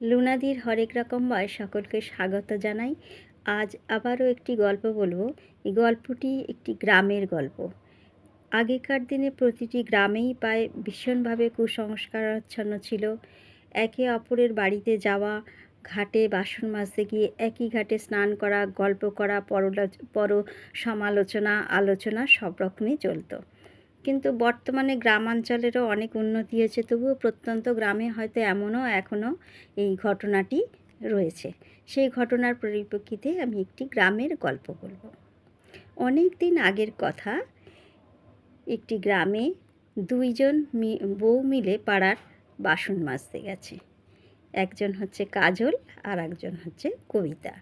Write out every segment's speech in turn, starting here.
লুনাদির হরেক রকম বয় সকলকে স্বাগত জানাই। আজ আবারও একটি গল্প বলব। এই গল্পটি একটি গ্রামের গল্প। আগেকার দিনে প্রতিটি গ্রামেই প্রায় ভীষণভাবে কুসংস্কারাচ্ছন্ন ছিল। একে অপরের বাড়িতে যাওয়া, ঘাটে বাসন মাজতে গিয়ে একই ঘাটে স্নান করা, গল্প করা পর সমালোচনা আলোচনা সব রকমই চলতো। কিন্তু বর্তমানে গ্রামাঞ্চলেরও অনেক উন্নতি হয়েছে, তবুও প্রত্যন্ত গ্রামে হয়তো এমনও এখনও এই ঘটনাটি রয়েছে। সেই ঘটনার পরিপ্রেক্ষিতে আমি একটি গ্রামের গল্প বলব। অনেক দিন আগের কথা, একটি গ্রামে দুইজন বউ মিলে পাড়ার বাসন মাজতে গেছে। একজন হচ্ছে কাজল আর একজন হচ্ছে কবিতা।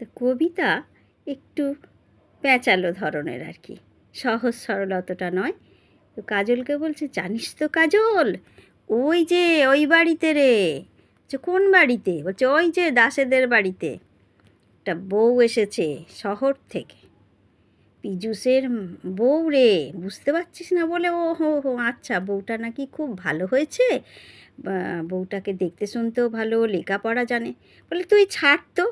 তো কবিতা একটু প্যাঁচালো ধরনের আর কি। সহজ সরল অতটা নয়। তো কাজলকে বলছে, জানিস তো কাজল, ওই যে, ওই বাড়িতে রে। বলছে, কোন বাড়িতে? বলছে, ওই যে দাসেদের বাড়িতে। একটা বউ এসেছে শহর থেকে। পীযুষের বউ রে, বুঝতে পারছিস না বলে ও হো হো আচ্ছা বউটা নাকি খুব ভালো হয়েছে। বউটাকে দেখতে শুনতেও ভালো, লেখাপড়া জানে। বলে, তুই ছাড় তো।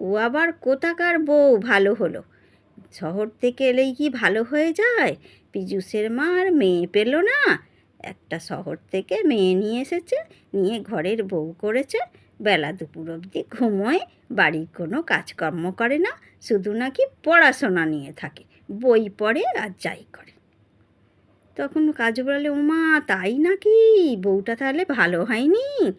ও আবার কোথাকার বউ ভালো হলো। শহর থেকে এলেই কি ভালো হয়ে যায়? পীযুষের মা আর মেয়ে পেল না। একটা শহর থেকে মেয়ে নিয়ে এসেছে, নিয়ে ঘরের বউ করেছে। বেলা দুপুর অবধি ঘুমোয়, বাড়ির কোনো কাজকর্ম করে না, শুধু নাকি পড়াশোনা নিয়ে থাকে, বই পড়ে আর যাই করে। তখন কাজু বলে, ওমা, তাই নাকি? বউটা তাহলে ভালো হয়নি?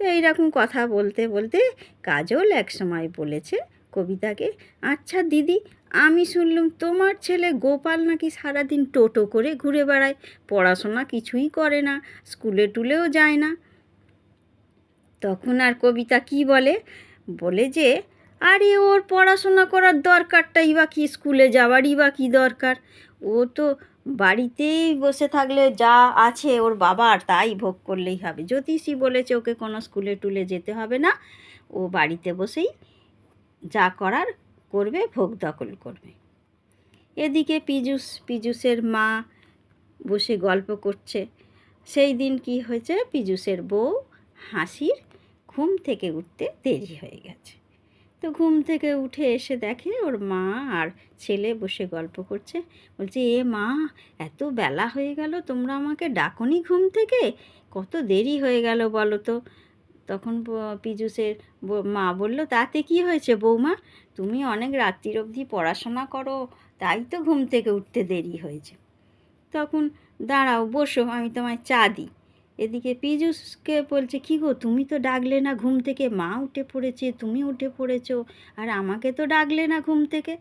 তো এইরকম কথা বলতে বলতে কাজল এক সময় বলেছে কবিতাকে আচ্ছা দিদি আমি শুনলাম তোমার ছেলে গোপাল নাকি সারাদিন টোটো করে ঘুরে বেড়ায়, পড়াশোনা কিছুই করে না, স্কুলে টুলেও যায় না। তখন আর কবিতা কি বলে? বলে যে, আরে ওর পড়াশোনা করার দরকারটাই বা কি, স্কুলে যাওয়ারই বা কী দরকার? ও তো বাড়িতেই বসে থাকলে যা আছে ওর বাবার তাই ভোগ করলেই হবে। জ্যোতিষী বলেছে ওকে কোনো স্কুলে টুলে যেতে হবে না। ও বাড়িতে বসেই যা করার করবে, ভোগ দখল করবে। এদিকে পীযুষ, পীযুষের মা বসে গল্প করছে। সেই দিন কি হয়েছে? পীযুষের বউ হাসির ঘুম থেকে উঠতে দেরি হয়ে গেছে। তো ঘুম থেকে উঠে এসে দেখে ওর মা আর ছেলে বসে গল্প করছে। বলছে, এ মা, এত বেলা হয়ে গেল, তোমরা আমাকে ডাকনি ঘুম থেকে? কত দেরি হয়ে গেল বলো তো? তখন পীযুষের মা বলল, তাতে কি হয়েছে বৌমা? তুমি অনেক রাত্রির অবধি পড়াশোনা করো, তাই তো ঘুম থেকে উঠতে দেরি হয়েছে। তখন দাঁড়াও, বসো, আমি তোমায় চা দিই। এদিকে পীযুষকে বলছে, কী গো, তুমি তো ডাকলে না ঘুম থেকে? মা উঠে পড়েছে, তুমি উঠে পড়েছো, আর আমাকে তো ডাকলে না ঘুম থেকে?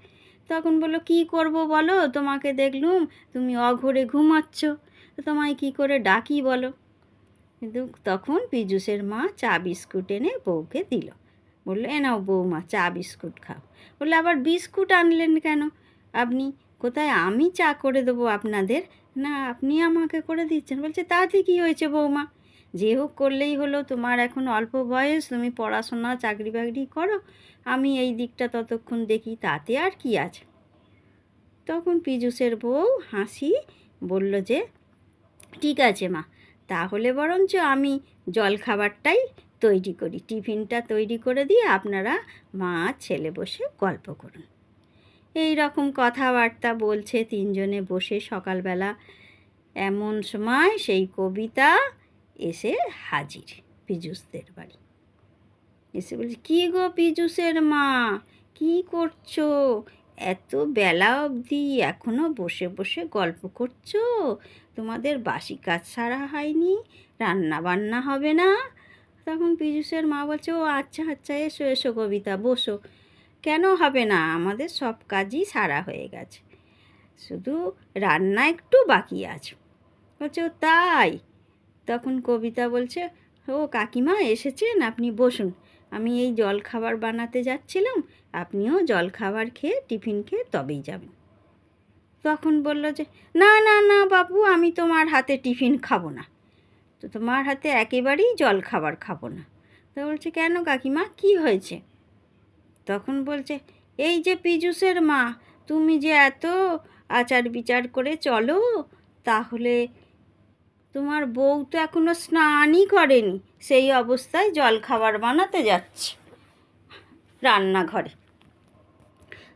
তখন বলল, কী করব বলো? তোমাকে দেখলুম, তুমি অঘরে ঘুমাচ্ছ তোমায় কী করে ডাকি বলো? কিন্তু তখন পীযুষের মা চা বিস্কুট এনে বউকে দিল। বলল, এ নাও বৌমা চা বিস্কুট খাও। বলল, আবার বিস্কুট আনলেন কেন? আপনি কোথায় আমি চা করে দেবো আপনাদের? না, আপনি আমাকে করে দিচ্ছেন। বলছে, তাতে কী হয়েছে বৌমা যে হোক করলেই হলো, তোমার এখন অল্প বয়স, তুমি পড়াশোনা চাকরি বাকরি করো, আমি এই দিকটা ততক্ষণ দেখি, তাতে আর কি আছে? তখন পীযুষের বউ হাসি বলল যে, ঠিক আছে মা তাহলে বরঞ্চ আমি জল খাবারটাই তৈরি করি। টিফিনটা তৈরি করে দিয়ে আপনারা মা, ছেলে বসে গল্প করুন। এই রকম কথাবার্তা বলছে তিনজনে বসে সকালবেলা। এমন সময় সেই কবিতা এসে হাজির পীযুষদের বাড়ি। এসে বলছে, কী গো পীযুষের মা? কী করছ? এত বেলা অবধি এখনও বসে বসে গল্প করছ? তোমাদের বাসি কাজ সারা হয়নি রান্না বান্না হবে না। তখন পীযুষের মা বলছে, ও আচ্ছা আচ্ছা এসো এসো কবিতা, বসো। কেন হবে না? আমাদের সব কাজই সারা হয়ে গেছে। শুধু রান্না একটু বাকি আছে। বলছে, ও তাই? তখন কবিতা বলছে, ও কাকিমা এসেছেন? আপনি বসুন। আমি এই জল খাবার বানাতে যাচ্ছিলাম। আপনিও জল খাবার খেয়ে, টিফিন খেয়ে তবেই যাবেন। তখন বলল যে, না না না বাবু, আমি তোমার হাতে টিফিন খাব না। তো তোমার হাতে একেবারেই জল খাবার খাব না। তো বলছে, কেন কাকিমা? কি হয়েছে? তখন বলছে, এই যে পীযুষের মা, তুমি যে এত আচার বিচার করে চলো, তাহলে তোমার বউ তো এখনও স্নানই করেনি, সেই অবস্থায় জল খাবার বানাতে যাচ্ছে রান্নাঘরে।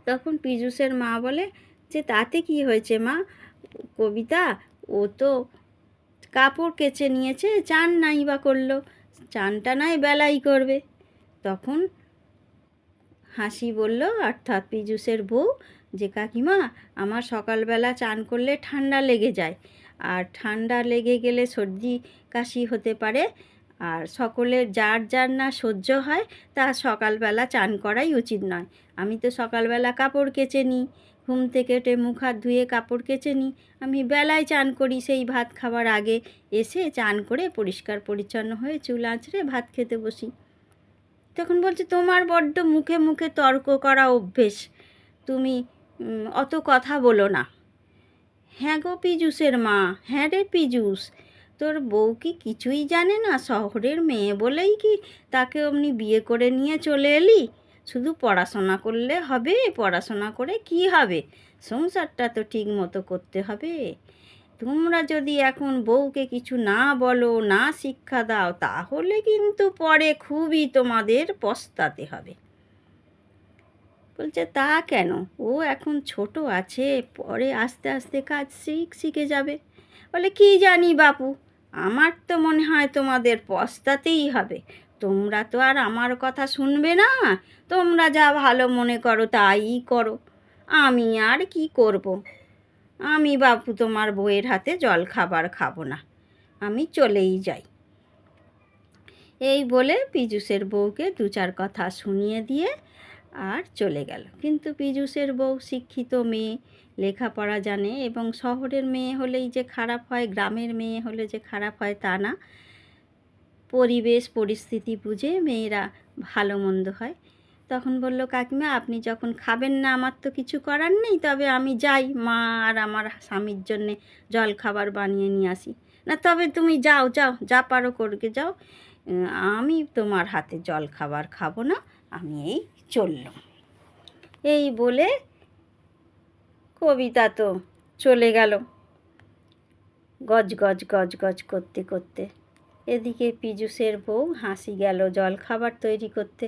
তখন পীযূষের মা বলে যে তাতে কি হয়েছে মা? কবিতা, ও তো কাপড় কেচে নিয়েছে, চান নাই বা করল, চানটা নাই বেলাই করবে। তখন হাসি বলল, অর্থাৎ পীযূষের বউ, যে কাকিমা, আমার সকালবেলা চান করলে ঠান্ডা লেগে যায়, আর ঠান্ডা লেগে গেলে সর্দি কাশি হতে পারে, আর সকলের যার যার না সহ্য হয় তা সকালবেলা চান করাই উচিত নয়। আমি তো সকালবেলা কাপড় কেচে নিই ঘুম থেকে উঠে মুখ হাত ধুয়ে কাপড় কেচে নিই। আমি বেলায় চান করি সেই ভাত খাবার আগে। এসে চান করে পরিষ্কার পরিচ্ছন্ন হয়ে চুল আঁচড়ে ভাত খেতে বসি। তখন বলছে, তোমার বড্ড মুখে মুখে তর্ক করা অভ্যেস। তুমি অত কথা বলো না। হ্যাঁ গো পীযূষের মা হ্যাঁ রে পীযূষ তোর বউ কি কিছুই জানে না? শহরের মেয়ে বলেই কি তাকে অমনি বিয়ে করে নিয়ে চলে এলি? শুধু পড়াশোনা করলে হবে, পড়াশোনা করে কি হবে? সংসারটা তো ঠিক মতো করতে হবে। তোমরা যদি এখন বউকে কিছু না বলো, না শিক্ষা দাও, তাহলে কিন্তু পরে খুবই তোমাদের পস্তাতে হবে। বলছে, তা কেন? ও এখন ছোট আছে, পরে আস্তে আস্তে কাজ শিখ, শিখে যাবে। বলে, কি জানি বাপু, আমার তো মনে হয় তোমাদের পস্তাতেই হবে। তোমরা তো আর আমার কথা শুনবে না। তোমরা যা ভালো মনে করো তাই করো। আমি আর কি করব। আমি বাপু তোমার বইয়ের হাতে জল খাবার খাব না। আমি চলেই যাই। এই বলে পীযূষের বউকে দু চার কথা শুনিয়ে দিয়ে আর চলে গেল। কিন্তু পীযূষের বউ শিক্ষিত মেয়ে, লেখাপড়া জানে এবং শহরের মেয়ে হলেই যে খারাপ হয়, গ্রামের মেয়ে হলে যে খারাপ হয় তা না। পরিবেশ, পরিস্থিতি বুঝে মেয়েরা ভালো মন্দ হয়। তখন বলল, কাকিমা, আপনি যখন খাবেন না, আমার তো কিছু করার নেই, তবে আমি যাই, মা আর আমার স্বামীর জন্যে জল খাবার বানিয়ে নিয়ে আসি। না, তবে তুমি যাও যাও, যা পারো করকে যাও। আমি তোমার হাতে জল খাবার খাব না, আমি এই চললাম। এই বলে কবিতা তো চলে গেল। গজ গজ গজ গজ করতে করতে এদিকে পীযূষের বউ হাসি গেল জল খাবার তৈরি করতে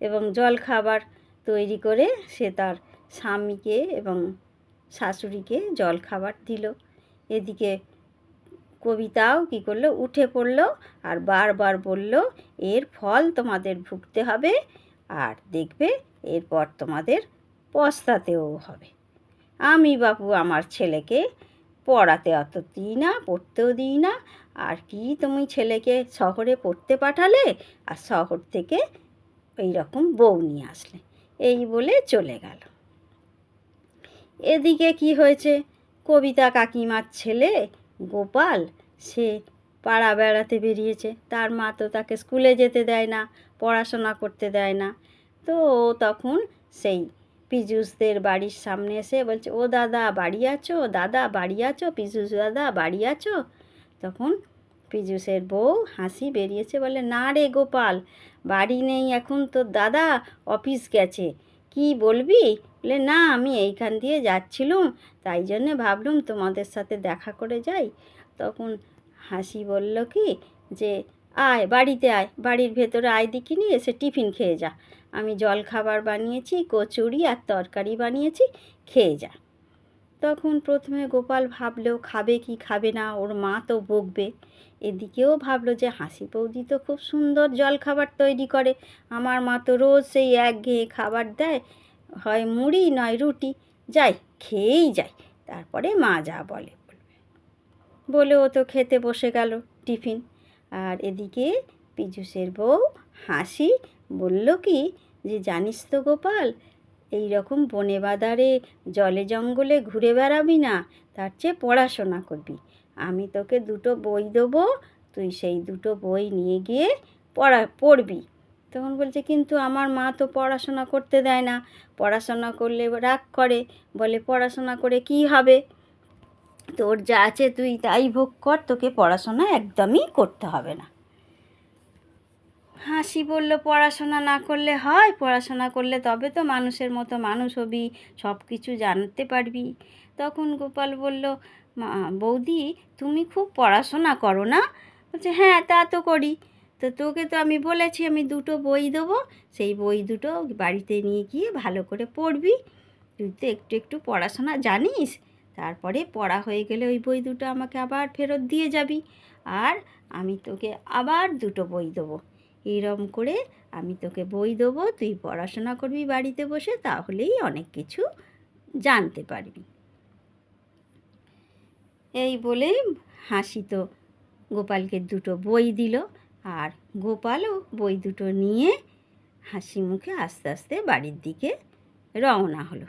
এবং জল খাবার তৈরি করে সে তার স্বামীকে এবং শাশুড়িকে জল খাবার দিল। এদিকে কবিতাও কি করল? উঠে পড়ল আর বারবার বলল, এর ফল তোমাদের ভুগতে হবে আর দেখবে এরপর তোমাদের পস্তাতেও হবে। আমি বাপু আমার ছেলেকে পড়াতে অত দিই না, পড়তেও দিই না আর কি তুমি ছেলেকে শহরে পড়তে পাঠালে আর শহর থেকে এই রকম বউ নিয়ে আসলে। এই বলে চলে গেল। এদিকে কি হয়েছে? কবিতা কাকিমার ছেলে গোপাল, সে পাড়া বেড়াতে বেরিয়েছে। তার মা তো তাকে স্কুলে যেতে দেয় না, পড়াশোনা করতে দেয় না। তো ও তখন সেই পীযূষদের বাড়ির সামনে এসে বলছে, ও দাদা বাড়ি আছো? দাদা বাড়ি আছো? পীযূষ দাদা বাড়ি আছো? তখন পীযূষের বউ হাসি বেরিয়েছে বলে, না রে গোপাল, বাড়ি নেই এখন, তোর দাদা অফিস গেছে। কি বলবি? বলে, না, আমি এইখান দিয়ে যাচ্ছিলুম, তাই জন্যে ভাবলুম তোমাদের সাথে দেখা করে যাই। তখন হাসি বলল, কি? যে, আয়, বাড়িতে আয়, বাড়ির ভেতরে আয় দেখিনি এসে টিফিন খেয়ে যা। আমি জল খাবার বানিয়েছি, কচুরি আর তরকারি বানিয়েছি, খেয়ে যা। তখন প্রথমে গোপাল ভাবলেও খাবে কি খাবে না, ওর মা তো বকবে। এদিকেও ভাবলো যে হাসি বৌদি তো খুব সুন্দর জল খাবার তৈরি করে। আমার মা তো রোজ সেই একঘেয়ে খাবার দেয়, হয় মুড়ি নয় রুটি। যাই, খেয়েই যাই, তারপরে মা যা বলে বলে ও তো খেতে বসে গেল টিফিন। আর এদিকে পীযূষের বউ হাসি বলল কি, যে জানিস তো গোপাল এই রকম বনে বাদারে, জলে জঙ্গলে ঘুরে বেড়াবি না, তার চেয়ে পড়াশোনা করবি। আমি তোকে দুটো বই দেবো, তুই সেই দুটো বই নিয়ে গিয়ে পড়া, পড়বি। তখন বলছে, কিন্তু আমার মা তো পড়াশোনা করতে দেয় না। পড়াশোনা করলে রাগ করে। বলে, পড়াশোনা করে কি হবে? তোর যা আছে তুই তাই ভোগ কর, তোকে পড়াশোনা একদমই করতে হবে না। হাসি বলল, পড়াশোনা না করলে হয়, পড়াশোনা করলে তবে তো মানুষের মতো মানুষ হবি সব কিছু জানতে পারবি। তখন গোপাল বলল বৌদি, তুমি খুব পড়াশোনা করো না? বলছে হ্যাঁ তা তো করি। তো তোকে তো আমি বলেছি, আমি দুটো বই দেবো, সেই বই দুটো বাড়িতে নিয়ে গিয়ে ভালো করে পড়বি। তুই তো একটু একটু পড়াশোনা জানিস, তারপরে পড়া হয়ে গেলে ওই বই দুটো আমাকে আবার ফেরত দিয়ে যাবি। আর আমি তোকে আবার দুটো বই দেবো। এইরকম করে আমি তোকে বই দেবো, তুই পড়াশোনা করবি বাড়িতে বসে, তাহলেই অনেক কিছু জানতে পারবি। এই বলে হাসি তো গোপালকে দুটো বই দিল আর গোপালও বই দুটো নিয়ে হাসি মুখে আস্তে আস্তে বাড়ির দিকে রওনা হলো।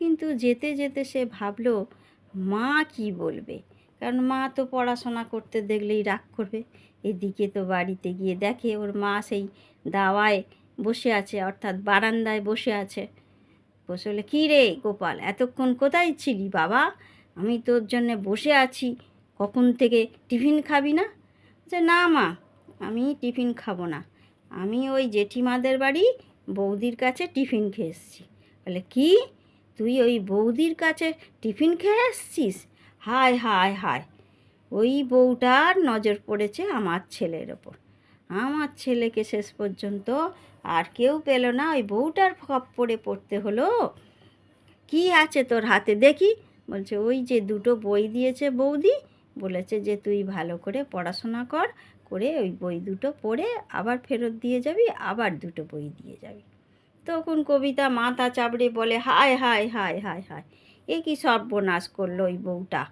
কিন্তু যেতে যেতে সে ভাবলো, মা কি বলবে? কারণ মা তো পড়াশোনা করতে দেখলেই রাগ করবে। এদিকে তো বাড়িতে গিয়ে দেখে ওর মা সেই দাওয়ায় বসে আছে, অর্থাৎ বারান্দায় বসে আছে। বসে বলে কী রে গোপাল, এতক্ষণ কোথায় ছিলি বাবা? আমি তোর জন্যে বসে আছি, কখন থেকে টিফিন খাবি না? যে না মা, আমি টিফিন খাব না। আমি ওই জেঠিমাদের বাড়ি বৌদির কাছে টিফিন খেয়ে এসেছি। বলে, কি? তুই ওই বৌদির কাছে টিফিন খেয়ে এসছিস? হায় হায় হায়। ওই বউটার নজর পড়েছে আমার ছেলের ওপর। আমার ছেলেকে শেষ পর্যন্ত আর কেউ পেল না। ওই বউটার পড়ে পড়তে হলো। কি আছে তোর হাতে? দেখি। বলছে, ওই যে দুটো বই দিয়েছে বৌদি। বলেছে যে, তুই ভালো করে পড়াশোনা কর, করে ওই বই দুটো পড়ে আবার ফেরত দিয়ে যাবি, আবার দুটো বই দিয়ে যাবি। তখন কবিতা মাথা চাপড়ে বলে, হায় হায় হায় হায় হায়। এ কি সর্বনাশ করল ওই বউটা?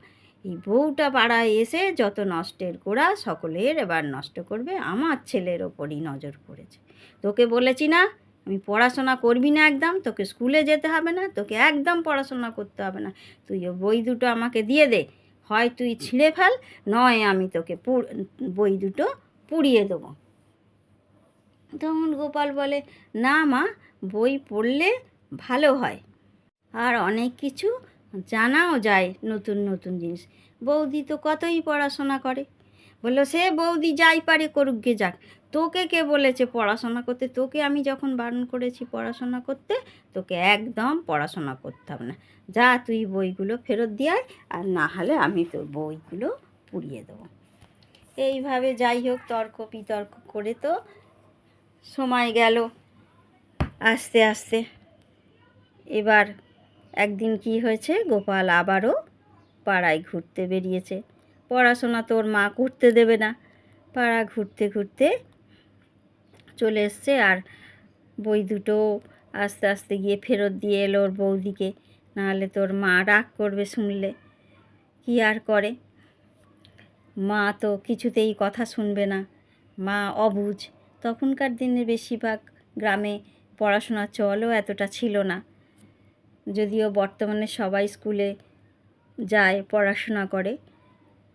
এই বউটা পাড়ায় এসে যত নষ্টের গোড়া সকলের এবার নষ্ট করবে, আমার ছেলের ওপরই নজর পড়েছে। তোকে বলেছি না, আমি পড়াশোনা করবি না একদম, তোকে স্কুলে যেতে হবে না, তোকে একদম পড়াশোনা করতে হবে না। তুই বই দুটো আমাকে দিয়ে দে, হয় তুই ছিঁড়ে ফেল, নয় আমি তোকে বই দুটো পুড়িয়ে দেবো। তখন গোপাল বলে, না মা, বই পড়লে ভালো হয়। আর অনেক কিছু জানাও যায় নতুন নতুন জিনিস। বৌদি তো কতই পড়াশোনা করে। বলল, সে বৌদি যাই পারে করুক গে যাক। তোকে কে বলেছে পড়াশোনা করতে? তোকে আমি যখন বারণ করেছি পড়াশোনা করতে, তোকে একদম পড়াশোনা করতাম না। যা তুই বইগুলো ফেরত দিয়ে আর না হলে আমি তোর বইগুলো পুড়িয়ে দেবো। এইভাবে যাই হোক, তর্ক বিতর্ক করে তো সময় গেল। আস্তে আস্তে এবার একদিন কি হয়েছে? গোপাল আবারও পাড়ায় ঘুরতে বেরিয়েছে। পড়াশোনা তোর মা করতে দেবে না। পাড়া ঘুরতে ঘুরতে চলে এসছে আর বই দুটো আস্তে আস্তে গিয়ে ফেরত দিয়ে এলো ওর বৌদিকে। নাহলে তোর মা রাগ করবে শুনলে। কি আর করে? মা তো কিছুতেই কথা শুনবে না। মা অবুঝ। তখনকার দিনে বেশিরভাগ গ্রামে পড়াশোনার চলও এতটা ছিল না। যদিও বর্তমানে সবাই স্কুলে যায়, পড়াশোনা করে।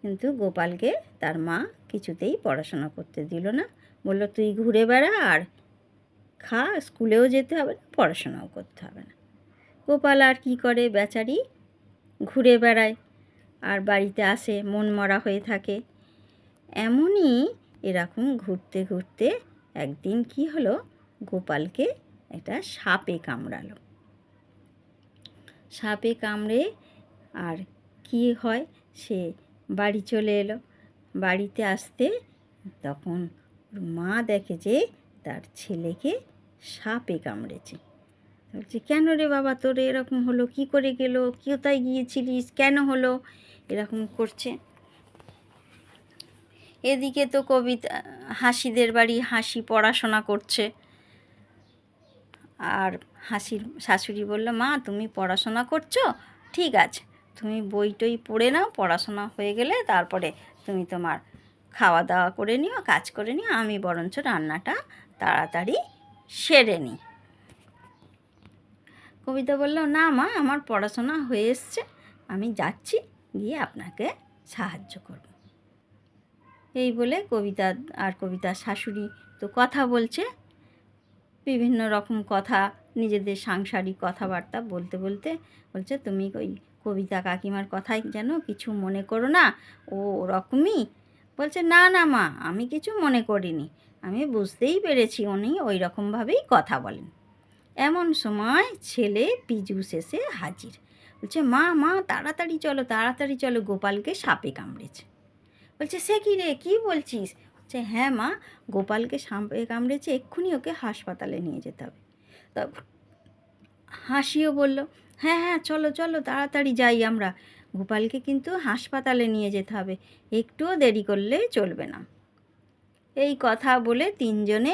কিন্তু গোপালকে তার মা কিছুতেই পড়াশোনা করতে দিল না। বলল, তুই ঘুরে বেড়া আর খা, স্কুলেও যেতে হবে না, পড়াশোনাও করতে হবে না। গোপাল আর কী করে বেচারি? ঘুরে বেড়ায় আর বাড়িতে আসে, মন মরা হয়ে থাকে। এমনই এরকম ঘুরতে ঘুরতে একদিন কি হলো? গোপালকে একটা সাপে কামড়ালো। সাপে কামড়ে আর কি হয়? সে বাড়ি চলে এলো। বাড়িতে আসতে তখন মা দেখে যে তার ছেলেকে সাপে কামড়েছে। বলছে, কেন রে বাবা তোর এরকম হলো? কি করে গেল? কোথায় গিয়েছিলিস? কেন হলো? এরকম করছে। এদিকে তো কবিতা, হাসিদের বাড়ি হাসি পড়াশোনা করছে। আর হাসির, শাশুড়ি বলল, মা, তুমি পড়াশোনা করছ? ঠিক আছে। তুমি বই টই পড়ে নাও, পড়াশোনা হয়ে গেলে তারপরে তুমি তোমার খাওয়া দাওয়া করে নিও, কাজ করে নিও, আমি বরঞ্চ রান্নাটা তাড়াতাড়ি সেরে নিই। কবিতা বলল, না মা, আমার পড়াশোনা হয়ে এসছে। আমি যাচ্ছি, গিয়ে আপনাকে সাহায্য করব। এই বলে কবিতা আর কবিতার শাশুড়ি তো কথা বলছে। বিভিন্ন রকম কথা, নিজেদের সাংসারিক কথাবার্তা বলতে বলতে বলছে, তুমি ওই কবিতা কাকিমার কথাই যেন কিছু মনে করো না, ও ওরকমই? বলছে, না না মা, আমি কিছু মনে করিনি, আমি বুঝতেই পেরেছি উনি ওই রকমভাবেই কথা বলেন। এমন সময় ছেলে পীযূষ এসে হাজির। বলছে, মা মা, তাড়াতাড়ি চলো তাড়াতাড়ি চলো, গোপালকে সাপে কামড়েছে। বলছে, সে কী রে, কী বলছিস? বলছে হ্যাঁ মা, গোপালকে সাপে কামড়েছে, এক্ষুনি ওকে হাসপাতালে নিয়ে যেতে হবে। তখন হাসিও বলল হ্যাঁ হ্যাঁ চলো চলো, তাড়াতাড়ি যাই আমরা। গোপালকে কিন্তু হাসপাতালে নিয়ে যেতে হবে, একটুও দেরি করলে চলবে না। এই কথা বলে তিনজনে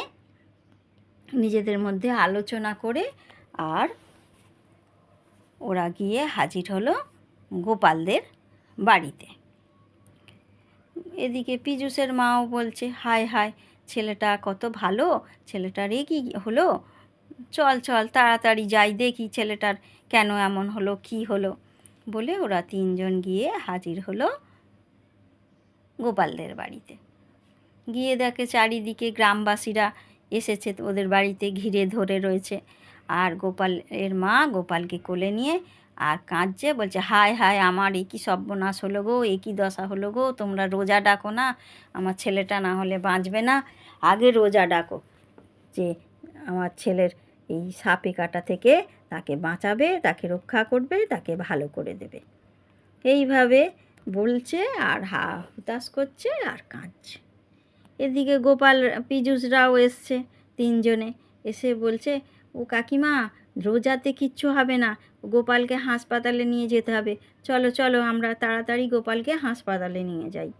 নিজেদের মধ্যে আলোচনা করে আর ওরা গিয়ে হাজির হলো গোপালদের বাড়িতে। এদিকে পীযূষের মাও বলছে, হায় হায়, ছেলেটা কত ভালো ছেলেটার এ কি হলো? চল চল, তাড়াতাড়ি যাই, দেখি ছেলেটার কেন এমন হলো, কি হলো? বলে ওরা তিনজন গিয়ে হাজির হলো গোপালদের বাড়িতে। গিয়ে দেখে চারিদিকে গ্রামবাসীরা এসেছে, ওদের বাড়িতে ঘিরে ধরে রয়েছে। আর গোপালের মা গোপালকে কোলে নিয়ে আর কাঁদছে, বলছে, হায় হায়, আমার এ কী সর্বনাশ হলো গো এ কী দশা হলো গো, তোমরা রোজা ডাকো না, আমার ছেলেটা না হলে বাঁচবে না, আগে রোজা ডাকো। যে আমার ছেলের এই সাপে কাটা থেকে তাকে বাঁচাবে, তাকে রক্ষা করবে, তাকে ভালো করে দেবে। এইভাবে বলছে আর হা, হুতাশ করছে আর কাঁদছে। এদিকে গোপাল, পীযূষরাও এসছে তিনজনে, এসে বলছে, ও কাকিমা, রোজাতে কিচ্ছু হবে না গোপালকে হাসপাতালে নিয়ে যেতে হবে। চলো চলো, আমরা তাড়াতাড়ি গোপালকে হাসপাতালে নিয়ে যাই।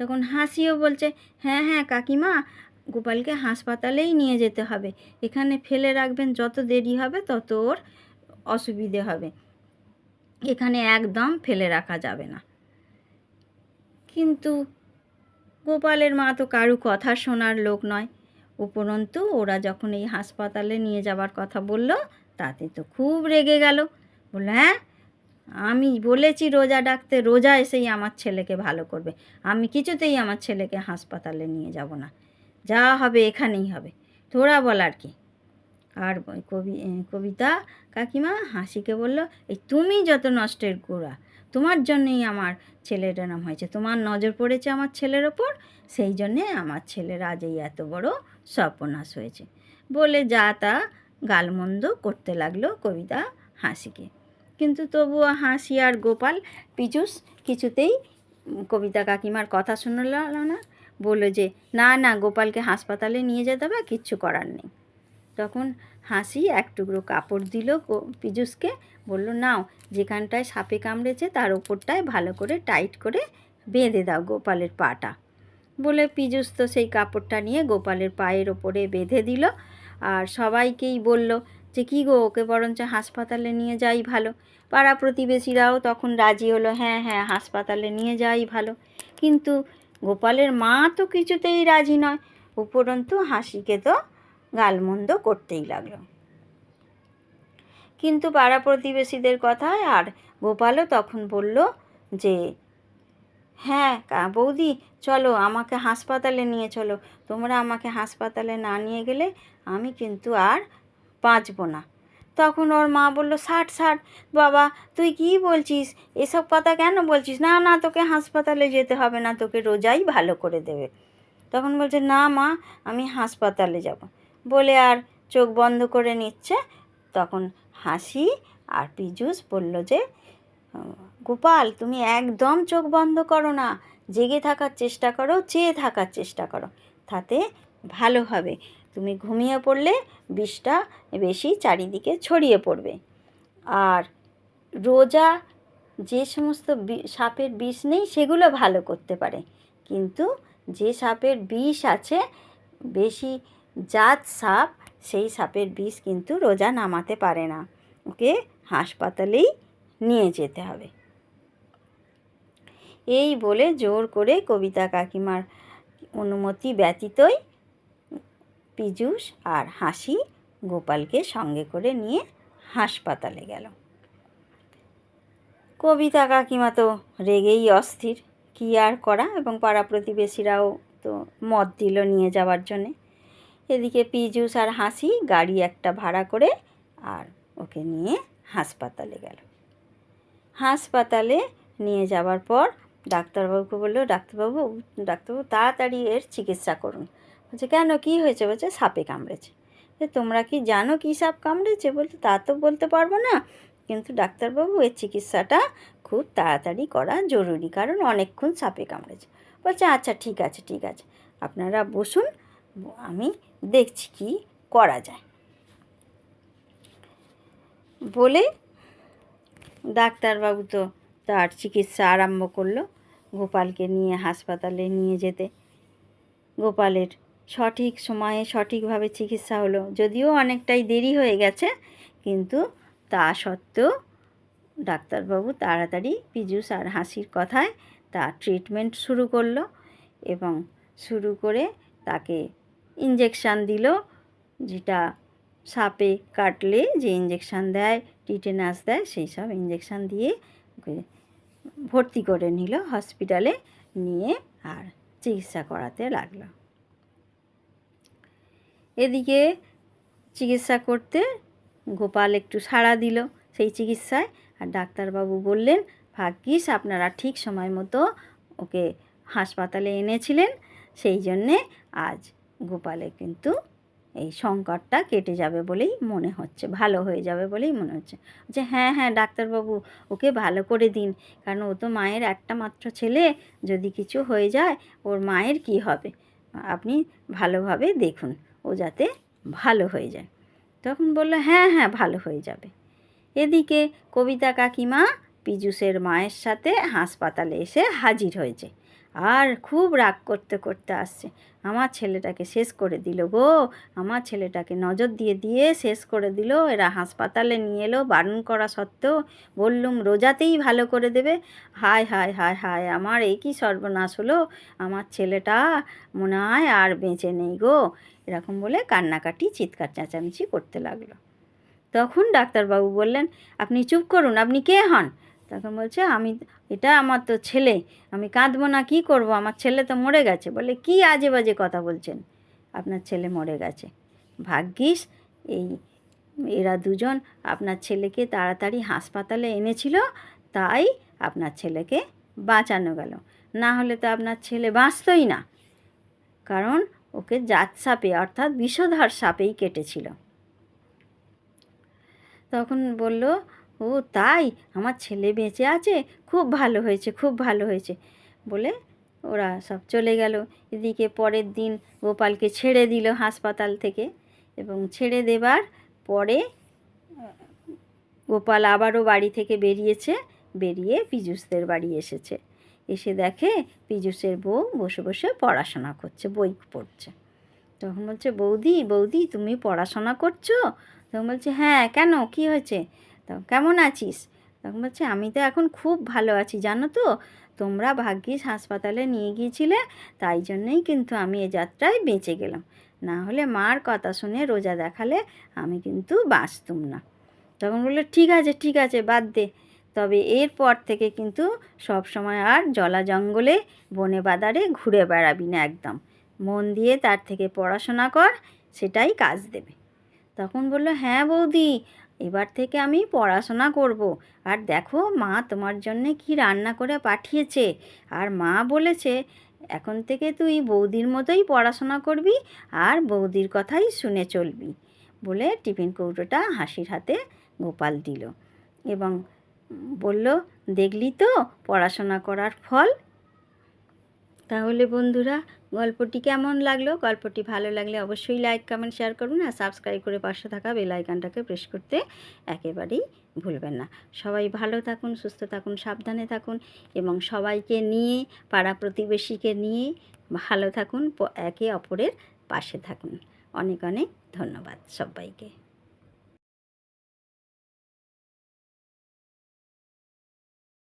তখন হাসিও বলছে হ্যাঁ হ্যাঁ কাকিমা, গোপালকে হাসপাতালেই নিয়ে যেতে হবে। এখানে ফেলে রাখবেন, যত দেরি হবে তত ওর অসুবিধে হবে। এখানে একদম ফেলে রাখা যাবে না। কিন্তু গোপালের মা তো কারু কথা শোনার লোক নয়। উপরন্তু ওরা যখন এই হাসপাতালে নিয়ে যাবার কথা বলল তাতে তো খুব রেগে গেল। বলল হ্যাঁ আমি বলেছি রোজা ডাকতে, রোজা এসেই আমার ছেলেকে ভালো করবে। আমি কিছুতেই আমার ছেলেকে হাসপাতালে নিয়ে যাব না। যা হবে এখানেই হবে। তোরা বল আর কি। আর কবি কবিতা কাকিমা হাসিকে বলল, এই তুমি যত নষ্টের গোড়া, তোমার জন্যেই আমার ছেলের নাম হয়েছে। তোমার নজর পড়েছে আমার ছেলের ওপর, সেই জন্যে আমার ছেলের আজ এই এত বড় সর্বনাশ হয়েছে। বলে যা তা গালমন্দ করতে লাগল কবিতা হাসিকে। কিন্তু তবুও হাসি আর গোপাল পিচুস কিছুতেই কবিতা কাকিমার কথা শুনল না। বলল যে, না না, গোপালকে হাসপাতালে নিয়ে যেতে হবে, কিচ্ছু করার নেই। তখন হাসি এক টুকরো কাপড় দিল পীযূষকে। বলল, নাও, যেখানটায় সাপে কামড়েছে, তার ওপরটায় ভালো করে টাইট করে বেঁধে দাও গোপালের পাটা। বলে পীযূষ তো সেই কাপড়টা নিয়ে গোপালের পায়ের ওপরে বেঁধে দিল। আর সবাইকেই বলল যে, কী গো, ওকে বরঞ্চ হাসপাতালে নিয়ে যাই ভালো। পাড়া প্রতিবেশীরাও তখন রাজি হলো হ্যাঁ হ্যাঁ হাসপাতালে নিয়ে যাই ভালো। কিন্তু গোপালের মা তো কিছুতেই রাজি নয়, উপরন্তু হাসিকে তো গালমন্দ করতেই লাগল। কিন্তু পাড়া প্রতিবেশীদের কথায় আর গোপালও তখন বলল যে হ্যাঁ বৌদি, চলো আমাকে হাসপাতালে নিয়ে চলো। তোমরা আমাকে হাসপাতালে না নিয়ে গেলে আমি কিন্তু আর বাঁচবো না। তখন ওর মা বলল ষাট ষাট বাবা, তুই কি বলছিস? এসব কথা কেন বলছিস? না না, তোকে হাসপাতালে যেতে হবে না, তোকে রোজাই ভালো করে দেবে। তখন বলছে, না, মা, আমি হাসপাতালে যাব। বলে আর চোখ বন্ধ করে নিচ্ছে। তখন হাসি আর পীযূষ বলল যে গোপাল, তুমি একদম চোখ বন্ধ করো না। জেগে থাকার চেষ্টা করো, চেয়ে থাকার চেষ্টা করো। তাতে ভালো হবে। তুমি ঘুমিয়ে পড়লে বিষটা বেশি চারিদিকে ছড়িয়ে পড়বে। আর রোজা যে সমস্ত সাপের বিষ নেই, সেগুলো ভালো করতে পারে। কিন্তু যে সাপের বিষ আছে, বেশি জাত সাপ, সেই সাপের বিষ কিন্তু রোজা নামাতে পারে না। ওকে হাসপাতালেই নিয়ে যেতে হবে। এই বলে জোর করে কবিতা কাকিমার অনুমতি ব্যতীতই পীযূষ আর হাসি গোপালকে সঙ্গে করে নিয়ে হাসপাতালে গেল। কবিতা কাকিমা তো রেগেই অস্থির। কী আর করা? এবং পাড়া প্রতিবেশীরাও তো মত দিল নিয়ে যাওয়ার জন্যে। এদিকে পীযূষ আর হাসি গাড়ি একটা ভাড়া করে আর ওকে নিয়ে হাসপাতালে গেল। হাসপাতালে নিয়ে যাওয়ার পর ডাক্তারবাবুকে বলল, ডাক্তারবাবু ডাক্তারবাবু, তাড়াতাড়ি এর চিকিৎসা করুন। বলছে, কেন? কী হয়েছে? বলছে, সাপে কামড়েছে। তোমরা কি জানো কী সাপ কামড়েছে? বলতে তা তো বলতে পারব না। কিন্তু ডাক্তারবাবু, এর চিকিৎসাটা খুব তাড়াতাড়ি করা জরুরি, কারণ অনেকক্ষণ সাপে কামড়েছে। বলছে আচ্ছা ঠিক আছে ঠিক আছে। আপনারা বসুন, আমি দেখছি কি করা যায়। বলে ডাক্তারবাবু তো তার চিকিৎসা আরম্ভ করল গোপালকে নিয়ে হাসপাতালে নিয়ে যেতে। গোপালের সঠিক সময়ে সঠিকভাবে চিকিৎসা হলো। যদিও অনেকটাই দেরি হয়ে গেছে, কিন্তু তা সত্ত্বেও ডাক্তারবাবু তাড়াতাড়ি পীযূষ আর হাসির কথায় তার ট্রিটমেন্ট শুরু করল এবং শুরু করে তাকে ইঞ্জেকশান দিল, যেটা সাপে কাটলে যে ইঞ্জেকশান দেয়, টিটেনাস দেয়, সেই সব ইঞ্জেকশান দিয়ে ওকে, ভর্তি করে নিল হসপিটালে নিয়ে আর চিকিৎসা করাতে লাগল। এদিকে চিকিৎসা করতে গোপাল একটু সাড়া দিল সেই চিকিৎসায় আর ডাক্তারবাবু বললেন, ভাগ্যিস আপনারা ঠিক সময় মতো ওকে হাসপাতালে এনেছিলেন, সেই জন্যে আজ গোপালে কিন্তু এই সংকটটা কেটে যাবে বলেই মনে হচ্ছে, ভালো হয়ে যাবে বলেই মনে হচ্ছে। যে হ্যাঁ হ্যাঁ ডাক্তারবাবু, ওকে ভালো করে দিন, কারণ ও তো মায়ের একটা মাত্র ছেলে, যদি কিছু হয়ে যায় ওর মায়ের কি হবে? আপনি ভালোভাবে দেখুন, ও যাতে ভালো হয়ে যায়। তখন বলল হ্যাঁ হ্যাঁ ভালো হয়ে যাবে। এদিকে কবিতা কাকিমা পীযূষের মায়ের সাথে হাসপাতালে এসে হাজির হয়েছে। আর খুব রাগ করতে করতে আসছে। আমার ছেলেটাকে শেষ করে দিল গো। আমার ছেলেটাকে নজর দিয়ে দিয়ে শেষ করে দিল। এরা হাসপাতালে নিয়ে এলো বারণ করা সত্ত্বেও। বললুম, রোজাতেই ভালো করে দেবে? হায় হায় হায় হায়, আমার এই কি সর্বনাশ হলো? আমার ছেলেটা মনে হয় আর বেঁচে নেই গো। এরকম বলে কান্নাকাটি, চিৎকার, চেঁচামেচি করতে লাগল। তখন ডাক্তারবাবু বললেন, আপনি চুপ করুন, আপনি কে হন? তখন বলছে, আমি, এটা আমার তো ছেলে, আমি কাঁদবো না, কী করব? আমার ছেলে তো মরে গেছে। বলে, কি আজে বাজে কথা বলছেন? আপনার ছেলে মরে গেছে। ভাগ্যিস, এই, এরা দুজন আপনার ছেলেকে তাড়াতাড়ি হাসপাতালে এনেছিল, তাই আপনার ছেলেকে বাঁচানো গেল। না হলে তো আপনার ছেলে বাঁচতই না। কারণ ওকে জাত সাপে, অর্থাৎ বিষধর সাপেই কেটেছিল। তখন বলল ও তাই? আমার ছেলে বেঁচে আছে? খুব ভালো হয়েছে, খুব ভালো হয়েছে। বলে ওরা সব চলে গেল। এদিকে পরের দিন গোপালকে ছেড়ে দিল হাসপাতাল থেকে এবং ছেড়ে দেবার পরে, গোপাল আবারও বাড়ি থেকে বেরিয়েছে, বেরিয়ে পীযুষদের বাড়ি এসেছে। এসে দেখে পীযুষের বউ বসে বসে পড়াশোনা করছে, বই পড়ছে। তখন বলছে, বৌদি বৌদি, তুমি পড়াশোনা করছ? তখন বলছে হ্যাঁ কেন? কি হয়েছে? তখন কেমন আছিস? তখন বলছে, আমি তো এখন খুব ভালো আছি, জানো তো? তোমরা ভাগ্যিস হাসপাতালে নিয়ে গিয়েছিলে, তাই জন্যই কিন্তু আমি এ যাত্রায় বেঁচে গেলাম। না হলে মার কথা শুনে রোজা দেখালে আমি কিন্তু বাঁচতুম না। তখন বলল, ঠিক আছে ঠিক আছে, বাদ দে। তবে এরপর থেকে কিন্তু সব সময় আর জলা জঙ্গলে, বনে বাদারে ঘুরে বেড়াবি না একদম। মন দিয়ে তার থেকে পড়াশোনা কর, সেটাই কাজ দেবে। তখন বলল হ্যাঁ বৌদি এবার থেকে আমি পড়াশোনা করব। আর দেখো, মা তোমার জন্যে কি রান্না করে পাঠিয়েছে। আর মা বলেছে, এখন থেকে তুই বৌদির মতোই পড়াশোনা করবি আর বৌদির কথাই শুনে চলবি। বলে টিফিন কৌটোটা হাসির হাতে গোপাল দিল এবং বলল, দেখলি তো, পড়াশোনা করার ফল? তাহলে বন্ধুরা, গল্পটি কেমন লাগল? গল্পটি ভালো লাগলে অবশ্যই লাইক কমেন্ট শেয়ার করুন আর সাবস্ক্রাইব করে পাশে থাকা বেল আইকনটাকে প্রেস করতে একেবারেই ভুলবেন না। সবাই ভালো থাকুন, সুস্থ থাকুন, সাবধানে থাকুন এবং সবাইকে নিয়ে, পাড়া প্রতিবেশীকে নিয়ে ভালো থাকুন একে অপরের পাশে থাকুন। অনেক অনেক ধন্যবাদ সবাইকে।